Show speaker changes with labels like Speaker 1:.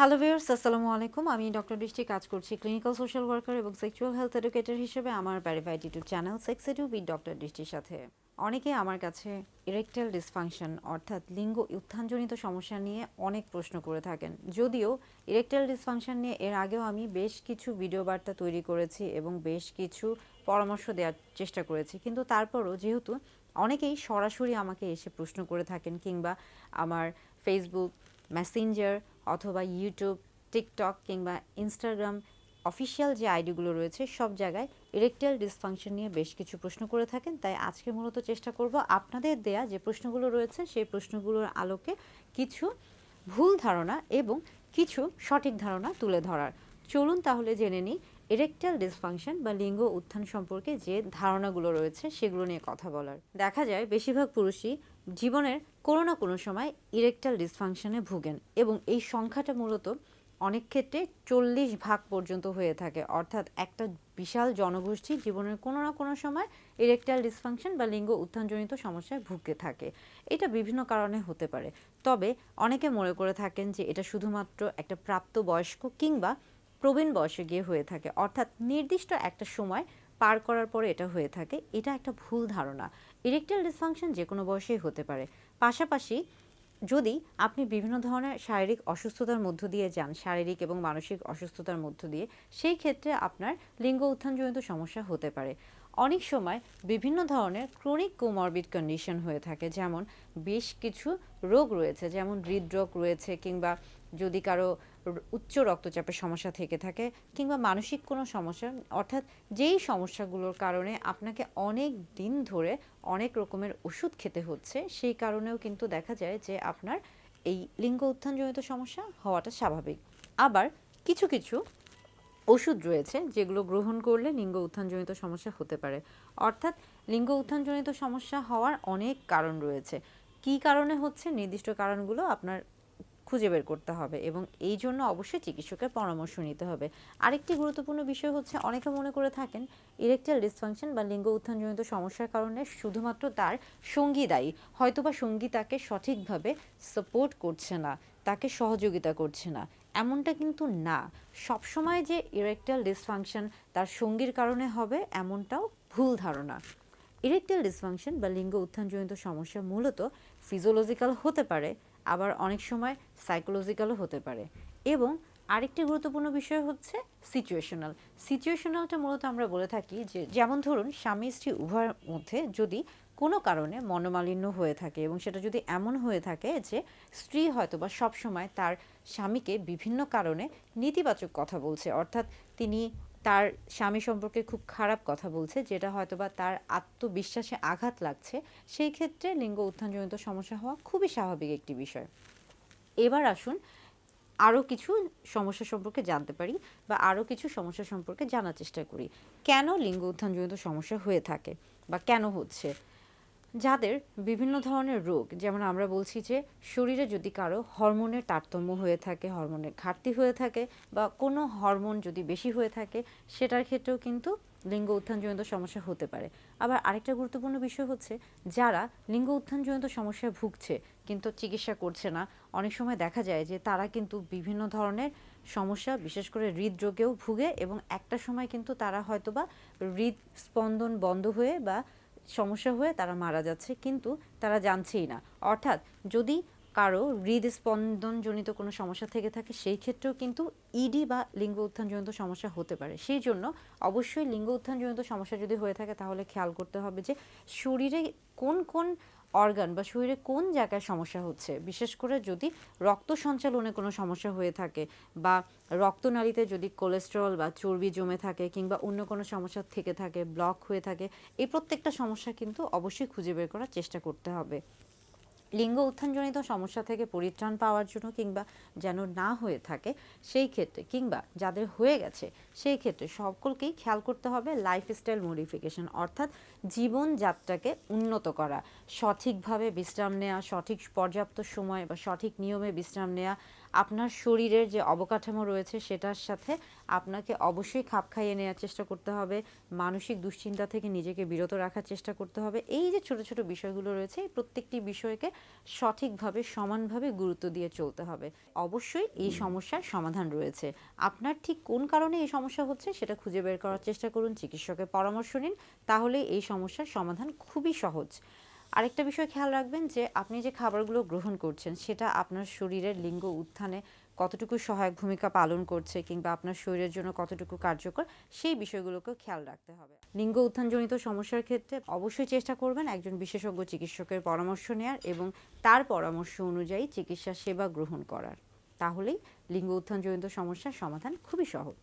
Speaker 1: Hello viewers আসসালামু আলাইকুম। আমি ডক্টর দৃষ্টি কাজ করছি ক্লিনিক্যাল সোশ্যাল ওয়ার্কার এবং সেক্সুয়াল হেলথ এডুকেটর হিসেবে আমার verified YouTube channel sex edu with doctor দৃষ্টির সাথে। অনেকে আমার কাছে ইরেকটাইল ডিসফাংশন অর্থাৎ লিঙ্গ উত্থানজনিত সমস্যা নিয়ে অনেক প্রশ্ন করে থাকেন। যদিও ইরেকটাইল ডিসফাংশন নিয়ে এর আগেও আমি বেশ কিছু ভিডিও বার্তা তৈরি করেছি এবং বেশ কিছু পরামর্শ দেওয়ার চেষ্টা করেছি। কিন্তু তারপরও যেহেতু অনেকেই সরাসরি আমাকে এসে প্রশ্ন করে থাকেন কিংবা আমার ফেসবুক মেসেঞ্জার অথবা ইউটিউব টিকটক কিংবা ইনস্টাগ্রাম অফিসিয়াল যে আইডিগুলো রয়েছে সব জায়গায় ইরেকটাইল ডিসফাংশন নিয়ে বেশ কিছু প্রশ্ন করে থাকেন। তাই আজকে মূলত চেষ্টা করব আপনাদের দেয়া যে প্রশ্নগুলো রয়েছে সেই প্রশ্নগুলোর আলোকে কিছু ভুল ধারণা এবং কিছু সঠিক ধারণা তুলে ধরার। চলুন তাহলে জেনে নিই ইরেকটাইল ডিসফাংশন বা লিঙ্গ উত্থান সম্পর্কে যে ধারণাগুলো রয়েছে সেগুলো নিয়ে কথা বলার। দেখা যায় বেশিরভাগ পুরুষই জীবনের কোনো না কোনো সময় ইরেকটাইল ডিসফাংশনে ভুগেন এবং এই সংখ্যাটা মূলত অনেক ক্ষেত্রে চল্লিশ ভাগ পর্যন্ত হয়ে থাকে। অর্থাৎ একটা বিশাল জনগোষ্ঠী জীবনের কোনো না কোনো সময় ইরেকটাইল ডিসফাংশন বা লিঙ্গ উত্থানজনিত সমস্যায় ভুগতে থাকে। এটা বিভিন্ন কারণে হতে পারে। তবে অনেকে মনে করে থাকেন যে এটা শুধুমাত্র একটা প্রাপ্তবয়স্ক কিংবা প্রবীণ বয়সে গিয়ে হয়ে থাকে। অর্থাৎ নির্দিষ্ট একটা সময় পার করার পরে এটা হয়ে থাকে। এটা একটা ভুল ধারণা। ইরেকটাইল ডিসফাংশন যে কোনো বয়সেই হতে পারে। পাশাপাশি যদি আপনি বিভিন্ন ধরনের শারীরিক অসুস্থতার মধ্য দিয়ে যান, শারীরিক এবং মানসিক অসুস্থতার মধ্য দিয়ে, সেই ক্ষেত্রে আপনার লিঙ্গ উত্থানজনিত সমস্যা হতে পারে। অনেক সময় বিভিন্ন ধরনের ক্রনিক কোমরবিড কন্ডিশন হয়ে থাকে, যেমন বেশ কিছু রোগ রয়েছে, যেমন হৃদরোগ রয়েছে, কিংবা যদি কারও উচ্চ রক্তচাপের সমস্যা থেকে থাকে, কিংবা মানসিক কোনো সমস্যা, অর্থাৎ যেই সমস্যাগুলোর কারণে আপনাকে অনেক দিন ধরে অনেক রকমের ওষুধ খেতে হচ্ছে, সেই কারণেও কিন্তু দেখা যায় যে আপনার এই লিঙ্গ উত্থানজনিত সমস্যা হওয়াটা স্বাভাবিক। আবার কিছু কিছু ওষুধ রয়েছে যেগুলো গ্রহণ করলে লিঙ্গ উত্থানজনিত সমস্যা হতে পারে। অর্থাৎ লিঙ্গ উত্থানজনিত সমস্যা হওয়ার অনেক কারণ রয়েছে। কী কারণে হচ্ছে? নির্দিষ্ট কারণগুলো আপনার খুঁজে বের করতে হবে এবং এই জন্য অবশ্যই চিকিৎসকের পরামর্শ নিতে হবে। আরেকটি গুরুত্বপূর্ণ বিষয় হচ্ছে, অনেকে মনে করে থাকেন ইরেকটাইল ডিসফাংশন বা লিঙ্গ উত্থানজনিত সমস্যার কারণে শুধুমাত্র তার সঙ্গী দায়ী। হয়তোবা সঙ্গী তাকে সঠিকভাবে সাপোর্ট করছে না, তাকে সহযোগিতা করছে না। এমনটা কিন্তু না। সবসময় যে ইরেকটাইল ডিসফাংশন তার সঙ্গীর কারণে হবে, এমনটাও ভুল ধারণা। ইরেকটাইল ডিসফাংশন বা লিঙ্গ উত্থানজনিত সমস্যা মূলত ফিজিওলজিক্যাল হতে পারে, আবার অনেক সময় সাইকোলজিক্যালও হতে পারে। এবং আরেকটি গুরুত্বপূর্ণ বিষয় হচ্ছে সিচুয়েশনাল সিচুয়েশনালটা মূলত আমরা বলে থাকি যে, যেমন ধরুন স্বামী স্ত্রী উভয়ের মধ্যে যদি কোনো কারণে মনোমালিন্য হয়ে থাকে এবং সেটা যদি এমন হয়ে থাকে যে স্ত্রী হয়তো বা সবসময় তার স্বামীকে বিভিন্ন কারণে নেতিবাচক কথা বলছে, অর্থাৎ তিনি তার স্বামী সম্পর্কে খুব খারাপ কথা বলছে, যেটা হয়তোবা তার আত্মবিশ্বাসে আঘাত লাগছে, সেই ক্ষেত্রে লিঙ্গ উত্থানজনিত সমস্যা হওয়া খুবই স্বাভাবিক একটি বিষয়। এবার আসুন আরও কিছু সমস্যা সম্পর্কে জানতে পারি বা আরও কিছু সমস্যা সম্পর্কে জানার চেষ্টা করি। কেন লিঙ্গ উত্থানজনিত সমস্যা হয়ে থাকে বা কেন হচ্ছে? যাদের বিভিন্ন ধরনের রোগ, যেমন আমরা বলছি যে শরীরে যদি কারও হরমোনের তারতম্য হয়ে থাকে, হরমোনের ঘাটতি হয়ে থাকে বা কোনো হরমোন যদি বেশি হয়ে থাকে, সেটার ক্ষেত্রেও কিন্তু লিঙ্গ উত্থানজনিত সমস্যা হতে পারে। আবার আরেকটা গুরুত্বপূর্ণ বিষয় হচ্ছে, যারা লিঙ্গ উত্থানজনিত সমস্যায় ভুগছে কিন্তু চিকিৎসা করছে না, অনেক সময় দেখা যায় যে তারা কিন্তু বিভিন্ন ধরনের সমস্যা, বিশেষ করে হৃদরোগেও ভুগে এবং একটা সময় কিন্তু তারা হয়তোবা হৃদস্পন্দন বন্ধ হয়ে বা সমস্যা হয়ে তারা মারা যাচ্ছে, কিন্তু তারা জানছেই না। অর্থাৎ যদি কারও হৃদস্পন্দনজনিত কোনো সমস্যা থেকে থাকে, সেই ক্ষেত্রেও কিন্তু ইডি বা লিঙ্গ উত্থানজনিত সমস্যা হতে পারে। সেই জন্য অবশ্যই লিঙ্গ উত্থানজনিত সমস্যা যদি হয়ে থাকে, তাহলে খেয়াল করতে হবে যে শরীরে কোন কোন অর্গান বা শরীরে কোন জায়গায় সমস্যা হচ্ছে? বিশেষ করে যদি রক্ত সঞ্চালনে কোনো সমস্যা হয়ে থাকে বা রক্তনালীতে যদি কোলেস্টেরল বা চর্বি জমে থাকে কিংবা অন্য কোনো সমস্যা থেকে থাকে ব্লক হয়ে থাকে, এই প্রত্যেকটা সমস্যা কিন্তু অবশ্যই খুঁজে বের করার চেষ্টা করতে হবে। লিঙ্গ উত্থানজনিত সমস্যা থেকে পরিত্রাণ পাওয়ার জন্য কিংবা যেন না হয়ে থাকে, সেই ক্ষেত্রে কিংবা যাদের হয়ে গেছে, সেই ক্ষেত্রে সকলকেই খেয়াল করতে হবে লাইফস্টাইল মডিফিকেশন অর্থাৎ জীবনযাত্রাকে উন্নত করা। সঠিকভাবে বিশ্রাম নেওয়া সঠিক পর্যাপ্ত সময় বা সঠিক নিয়মে বিশ্রাম নেওয়া আপনার শরীরের যে অবকাঠামো রয়েছে, সেটার সাথে আপনাকে অবশ্যই খাপ খাইয়ে নেওয়ার চেষ্টা করতে হবে, মানসিক দুশ্চিন্তা থেকে নিজেকে বিরত রাখার চেষ্টা করতে হবে। এই যে ছোট ছোট বিষয়গুলো রয়েছে, এই প্রত্যেকটি বিষয়কে সঠিকভাবে, সমানভাবে গুরুত্ব দিয়ে চলতে হবে। অবশ্যই এই সমস্যার সমাধান রয়েছে। আপনার ঠিক কোন কারণে এই সমস্যা হচ্ছে সেটা খুঁজে বের করার চেষ্টা করুন, চিকিৎসকের পরামর্শ নিন, তাহলে এই সমস্যার সমাধান খুবই সহজ। আরেকটা বিষয় খেয়াল রাখবেন যে আপনি যে খাবারগুলো গ্রহণ করছেন, সেটা আপনার শরীরের লিঙ্গ উত্থানে কতটুকু সহায়ক ভূমিকা পালন করছে কিংবা আপনার শরীরের জন্য কতটুকু কার্যকর, সেই বিষয়গুলোকেও খেয়াল রাখতে হবে। লিঙ্গ উত্থানজনিত সমস্যার ক্ষেত্রে অবশ্যই চেষ্টা করবেন একজন বিশেষজ্ঞ চিকিৎসকের পরামর্শ নেয়ার এবং তার পরামর্শ অনুযায়ী চিকিৎসা সেবা গ্রহণ করার। তাহলেই লিঙ্গ উত্থানজনিত সমস্যার সমাধান খুবই সহজ।